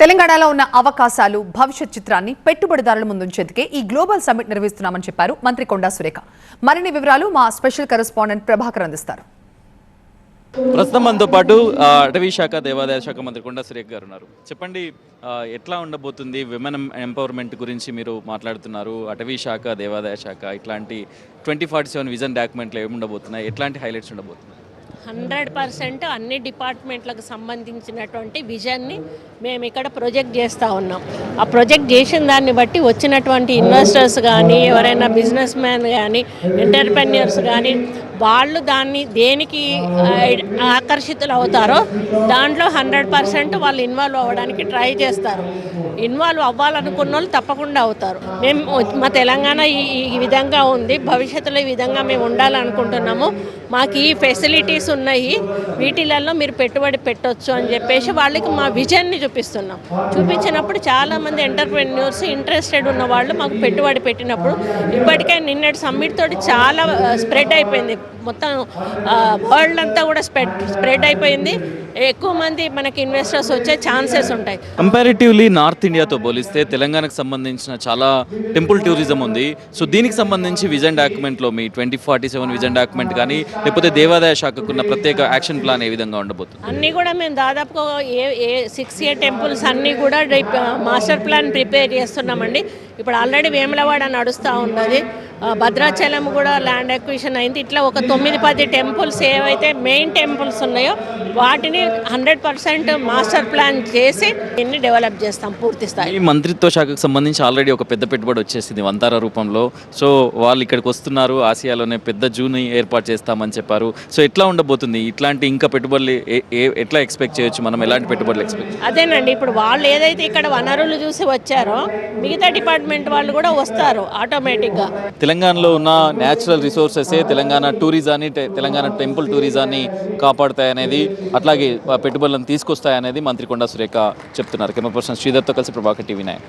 తెలంగాణలో ఉన్న అవకాశాలు భవిష్యత్ చిత్రాన్ని పెట్టుబడిదారుల ముందుంచేందుకే ఈ గ్లోబల్ సమ్మిట్ నిర్వహిస్తున్నామని చెప్పారు మంత్రి కొండా సురేఖ. మరిన్ని వివరాలు మా స్పెషల్ కరెస్పాండెంట్ ప్రభాకర్ అందిస్తారు. ప్రస్తుతం మనతో పాటు అటవీ శాఖ దేవాదాయ శాఖ మంత్రి కొండా సురేఖ గారు ఉన్నారు. చెప్పండి ఎట్లా ఉండబోతుంది విమెన్ ఎంపవర్మెంట్ గురించి మీరు మాట్లాడుతున్నారు. అటవీ శాఖ దేవాదాయ శాఖ ఇట్లాంటి ట్వంటీ ఫార్టీ సెవెన్ విజన్ డాక్యుమెంట్లు ఏమి ఉండబోతున్నాయి ఎట్లాంటి హైలైట్స్ ఉండబోతున్నాయి? హండ్రెడ్ పర్సెంట్ అన్ని డిపార్ట్మెంట్లకు సంబంధించినటువంటి విజన్ని మేము ఇక్కడ ప్రొజెక్ట్ చేస్తూ ఉన్నాం. ఆ ప్రొజెక్ట్ చేసిన దాన్ని బట్టి వచ్చినటువంటి ఇన్వెస్టర్స్ కానీ ఎవరైనా బిజినెస్ మ్యాన్ కానీ ఎంటర్ప్రెన్యూర్స్ కానీ వాళ్ళు దాన్ని దేనికి ఆకర్షితులు అవుతారో దాంట్లో హండ్రెడ్ పర్సెంట్ వాళ్ళు ఇన్వాల్వ్ అవ్వడానికి ట్రై చేస్తారు. ఇన్వాల్వ్ అవ్వాలనుకున్న వాళ్ళు తప్పకుండా అవుతారు. మేము మా తెలంగాణ ఈ ఈ విధంగా ఉంది. భవిష్యత్తులో ఈ విధంగా మేము ఉండాలనుకుంటున్నాము. మాకు ఈ ఫెసిలిటీస్ ఉన్నాయి. వీటిలలో మీరు పెట్టుబడి పెట్టొచ్చు అని చెప్పేసి వాళ్ళకి మా విజన్ని చూపిస్తున్నాం. చూపించినప్పుడు చాలామంది ఎంటర్ప్రెన్యూర్స్ ఇంట్రెస్టెడ్ ఉన్న వాళ్ళు మాకు పెట్టుబడి పెట్టినప్పుడు ఇప్పటికే నిన్నటి సమ్మిట్ తోటి చాలా స్ప్రెడ్ అయిపోయింది. మొత్తం వరల్డ్ అంతా కూడా స్ప్రెడ్ స్ప్రెడ్ అయిపోయింది. ఎక్కువ మంది మనకి ఇన్వెస్టర్స్ వచ్చే ఛాన్సెస్ ఉంటాయి. కంపారిటివ్లీ నార్త్ ఇండియాతో పోలిస్తే తెలంగాణకు సంబంధించిన చాలా టెంపుల్ టూరిజం ఉంది. సో దీనికి సంబంధించి విజన్ డాక్యుమెంట్లో మీ twenty forty seven vision document కానీ లేకపోతే దేవాదాయ శాఖకు ఉన్న ప్రత్యేక యాక్షన్ ప్లాన్ ఏ విధంగా ఉండబోతుంది? అన్నీ కూడా మేము దాదాపుగా ఏ ఏ సిక్స్ ఏ టెంపుల్స్ అన్నీ కూడా మాస్టర్ ప్లాన్ ప్రిపేర్ చేస్తున్నామండి. ఇప్పుడు ఆల్రెడీ వేములవాడ నడుస్తూ ఉన్నది. భద్రాచలం కూడా ల్యాండ్ అక్విజిషన్ అయింది. ఇట్లా ఒక తొమ్మిది పది టెంపుల్స్ ఏవైతే మెయిన్ టెంపుల్స్ ఉన్నాయో వాటిని హండ్రెడ్ పర్సెంట్ మాస్టర్ ప్లాన్ చేసి దీన్ని డెవలప్ చేస్తాం పూర్తి స్థాయి. మంత్రిత్వ శాఖకు సంబంధించి ఆల్రెడీ ఒక పెద్ద పెట్టుబడి వచ్చేసింది వంతార రూపంలో. సో వాళ్ళు ఇక్కడికి వస్తున్నారు ఆసియాలోనే పెద్ద జూని ఏర్పాటు చేస్తామని చెప్పారు. సో ఎట్లా ఉండబోతుంది? ఇట్లాంటి ఇంకా పెట్టుబడులు ఎట్లా ఎక్స్పెక్ట్ చేయొచ్చు? మనం ఎలాంటి పెట్టుబడులు ఎక్స్పెక్ట్ అదేనండి ఇప్పుడు వాళ్ళు ఏదైతే ఇక్కడ వనరులు చూసి వచ్చారో మిగతా డిపార్ట్మెంట్ వాళ్ళు కూడా వస్తారు ఆటోమేటిక్గా తెలంగాణలో ఉన్న న్యాచురల్ రిసోర్సెసే తెలంగాణ టూరిజాన్ని తెలంగాణ టెంపుల్ టూరిజాన్ని కాపాడుతాయనేది అట్లాగే ఆ పెట్టుబడులను తీసుకొస్తాయనేది మంత్రి కొండా సురేఖ చెప్తున్నారు. కెమెరా పర్సన్ శ్రీధర్తో కలిసి ప్రభాకర్ టీవీ నాయక్